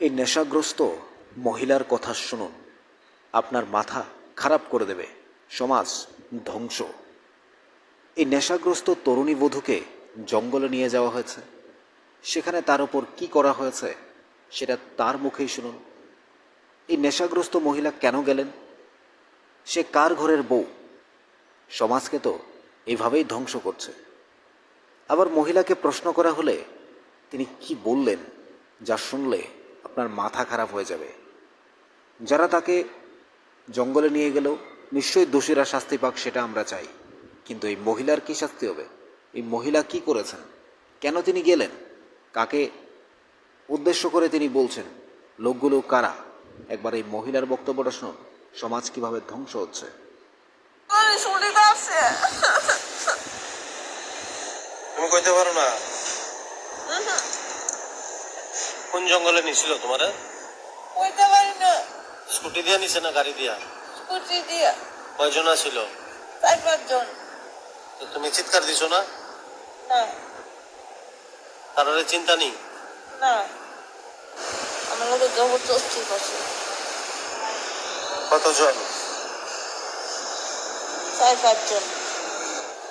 এই নেশাগ্রস্ত মহিলার কথা শুনুন। আপনার মাথা খারাপ করে দেবে। সমাজ ধ্বংস। এই নেশাগ্রস্ত তরুণী বধূকে জঙ্গলে নিয়ে যাওয়া হয়েছে। সেখানে তার উপর কি করা হয়েছে, সেটা তার মুখেই শুনুন। এই নেশাগ্রস্ত মহিলা কেন গেলেন? সে কার ঘরের বউ? সমাজকে তো এভাবেই ধ্বংস করছে। আবার মহিলাকে প্রশ্ন করা হলে তিনি কি বললেন, যা শুনলে আপনার মাথা খারাপ হয়ে যাবে। যারা তাকে জঙ্গলে নিয়ে গেল নিশ্চয়ই দোষীরা শাস্তি পাক সেটা আমরা চাই। কিন্তু এই মহিলার কি শাস্তি হবে? এই মহিলা কি করেছেন? কেন তিনি গেলেন? কাকে উদ্দেশ্য করে তিনি বলছেন লোকগুলো কারা? একবার এই মহিলার বক্তব্যটা শুনুন। সমাজ কীভাবে ধ্বংস হচ্ছে? তুমি কইতে পারো না। কোন জঙ্গলে নিছিল তোমারে? কইতে পারি না। স্কুটি দিয়া নিছে না গাড়ি দিয়া? স্কুটি দিয়া। কয়জন ছিল চার পাঁচজন তো তুমি চিৎকার দিছো না? না। তারারে চিন্তা নেই? না। আমার লোকের জবরদস্তি করছে কতজন? চার পাঁচজন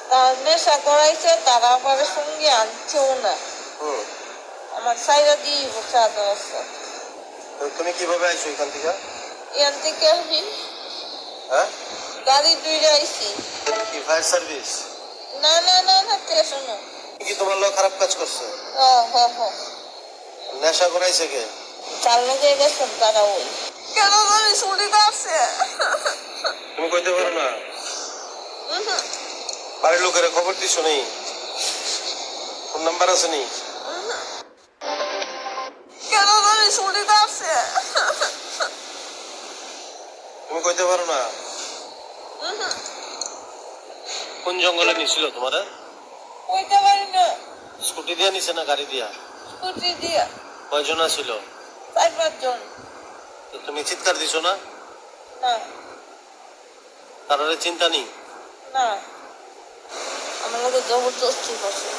তার নেশা করাইছে তারা আমার সঙ্গে আনছেও না। হুম। আমার সাইরা দিয়ে বসে আছে তুমি কীভাবে আইছো এখান থেকে? এখান থেকে আমি হ্যাঁ? গাড়ি দুইটা আইছি। কি ফায়ার সার্ভিস? না না না না স্টেশনে কি তোমার লোক খারাপ কাজ করছে? ও হো হো নেশা করাইছে কে? চার লোকে গেছেন তারা ওই। কেন জানি শুনতে আছে তুমি কইতে পারো না? বাড়ির লোকের খবর দিছো নেই? ফোন নাম্বার আছে নেই? কইতে পারো না? কোন জঙ্গলে নিছিল তোমার? কইতে পারি না। স্কুটি দিয়া নিছে না গাড়ি দিয়া? স্কুটি দিয়া। কয়জন ছিল চার পাঁচজন। তো তুমি চিৎকার দিছো না? না। তারারে চিন্তা নেই? না। আমার লোকে জবরদস্তি করছে।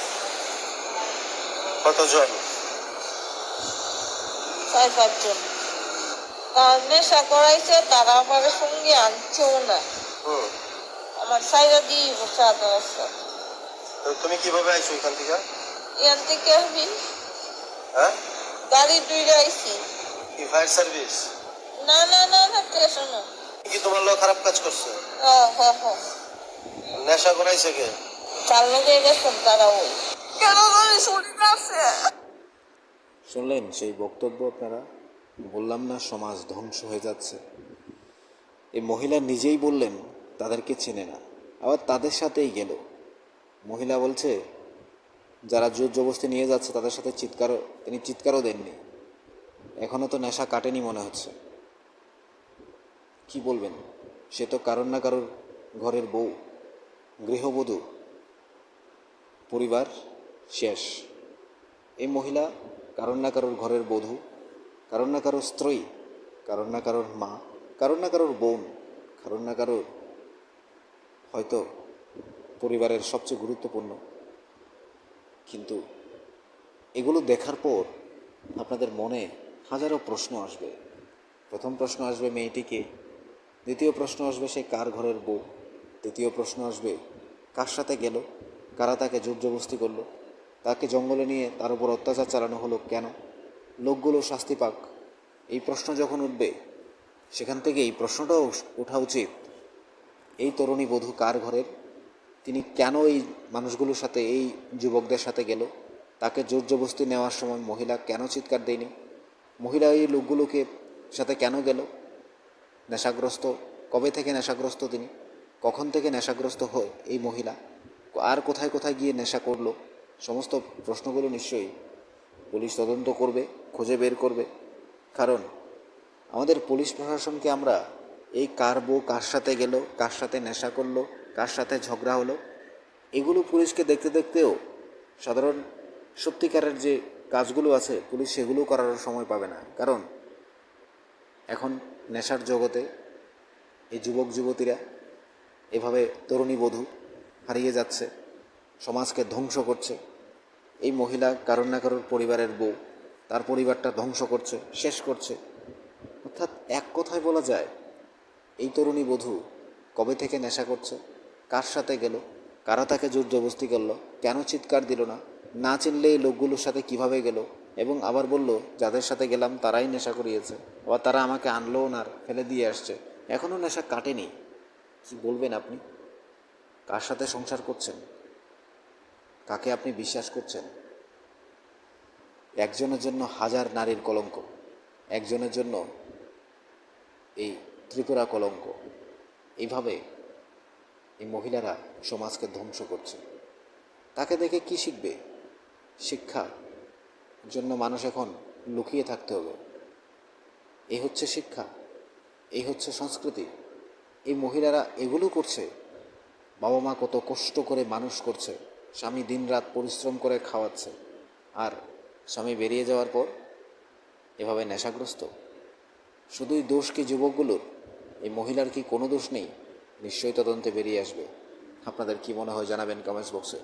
কতজন? চার পাঁচজন। নেশা করাইছে তারা আমার সঙ্গে আনছেও না। হুম। আমার সাইরা দিয়ে বসে আছে। তো তুমি কীভাবে আইছো এখান থেকে? এখান থেকে আমি হ্যাঁ? গাড়ি দুইটা আইছি। কি ফায়ার সার্ভিস? না না না না স্টেশনে। কি তোমার লোক খারাপ কাজ করছে? ও হো হো নেশা করাইছে কে? চার লোকে গেছেন তারা ওই। কেন জানি শুনতে আছে? শুনলেন সেই বক্তব্য আপনারা? বললাম না, সমাজ ধ্বংস হয়ে যাচ্ছে। এই মহিলা নিজেই বললেন, তাদেরকে চেনে না। আবার তাদের সাথেই গেল। মহিলা বলছে, যারা জোর জবস্তি নিয়ে যাচ্ছে, তাদের সাথে চিৎকারও তিনি চিৎকারও দেননি। এখনও তো নেশা কাটেনি মনে হচ্ছে। কি বলবেন? সে তো কারোর না কারোর ঘরের বউ। গৃহবধূ। পরিবার শেষ। এই মহিলা কারোর না কারোর ঘরের বধূ। কারোর না কারোর স্ত্রী কারোর না কারোর মা কারোর না কারোর বোন কারোর না কারোর হয়তো পরিবারের সবচেয়ে গুরুত্বপূর্ণ। কিন্তু এগুলো দেখার পর আপনাদের মনে হাজারো প্রশ্ন আসবে। প্রথম প্রশ্ন আসবে মেয়েটিকে, দ্বিতীয় প্রশ্ন আসবে সে কার ঘরের বউ, তৃতীয় প্রশ্ন আসবে কার সাথে গেল, কারা তাকে জোর জবস্তি করল, তাকে জঙ্গলে নিয়ে তার উপর অত্যাচার চালানো হলো কেন? লোকগুলো শাস্তি পাক। এই প্রশ্ন যখন উঠবে, সেখান থেকে এই প্রশ্নটাও ওঠা উচিত। এই তরুণী বধূ কার ঘরের? তিনি কেন এই মানুষগুলোর সাথে, এই যুবকদের সাথে গেল? তাকে জোর জবস্তি নেওয়ার সময় মহিলা কেন চিৎকার দেয়নি? মহিলা এই লোকগুলোকে সাথে কেন গেল? নেশাগ্রস্ত, কবে থেকে নেশাগ্রস্ত তিনি? কখন থেকে নেশাগ্রস্ত হয় এই মহিলা? আর কোথায় কোথায় গিয়ে নেশা করল? সমস্ত প্রশ্নগুলো নিশ্চয়ই পুলিশ তদন্ত করবে। খুঁজে বের করবে। কারণ আমাদের পুলিশ প্রশাসনকে আমরা এই কার বউ কার সাথে গেল, কার সাথে নেশা করল, কার সাথে ঝগড়া হলো, এগুলো পুলিশকে দেখতে দেখতেও সাধারণ সত্যিকারের যে কাজগুলো আছে, পুলিশ সেগুলো করার সময় পাবে না। কারণ এখন নেশার জগতে এই যুবক যুবতীরা এভাবে তরুণী বধূ হারিয়ে যাচ্ছে, সমাজকে ধ্বংস করছে। এই মহিলা কারোর না কারোর পরিবারের বউ তার পরিবারটা ধ্বংস করছে, শেষ করছে। অর্থাৎ এক কথায় বলা যায়, এই তরুণী বধূ কবে থেকে নেশা করছে? কার সাথে গেল? কারা তাকে জোর জবস্তি করল? কেন চিৎকার দিল না? না চিনলে এই লোকগুলোর সাথে কীভাবে গেল? এবং আবার বলল, যাদের সাথে গেলাম তারাই নেশা করিয়েছে। আবার তারা আমাকে আনলোও না আর ফেলে দিয়ে আসছে। এখনও নেশা কাটেনি। কি বলবেন আপনি? কার সাথে সংসার করছেন? কাকে আপনি বিশ্বাস করছেন? একজনের জন্য হাজার নারীর কলঙ্ক, একজনের জন্য এই ত্রিপুরা কলঙ্ক। এইভাবে এই মহিলারা সমাজকে ধ্বংস করছে। তাকে দেখে কি শিখবে? শিক্ষা জন্য মানুষ এখন লুকিয়ে থাকতে হবে। এই হচ্ছে শিক্ষা, এই হচ্ছে সংস্কৃতি। এই মহিলারা এগুলো করছে। বাবা মা কত কষ্ট করে মানুষ করছে। স্বামী দিনরাত পরিশ্রম করে খাওয়াচ্ছে। আর স্বামী বেরিয়ে যাওয়ার পর এভাবে নেশাগ্রস্ত? শুধুই দোষ কি যুবকগুলোর? এই মহিলার কি কোনো দোষ নেই? নিশ্চয়ই তদন্তে বেরিয়ে আসবে। আপনাদের কি মনে হয় জানাবেন কমেন্টস বক্সে।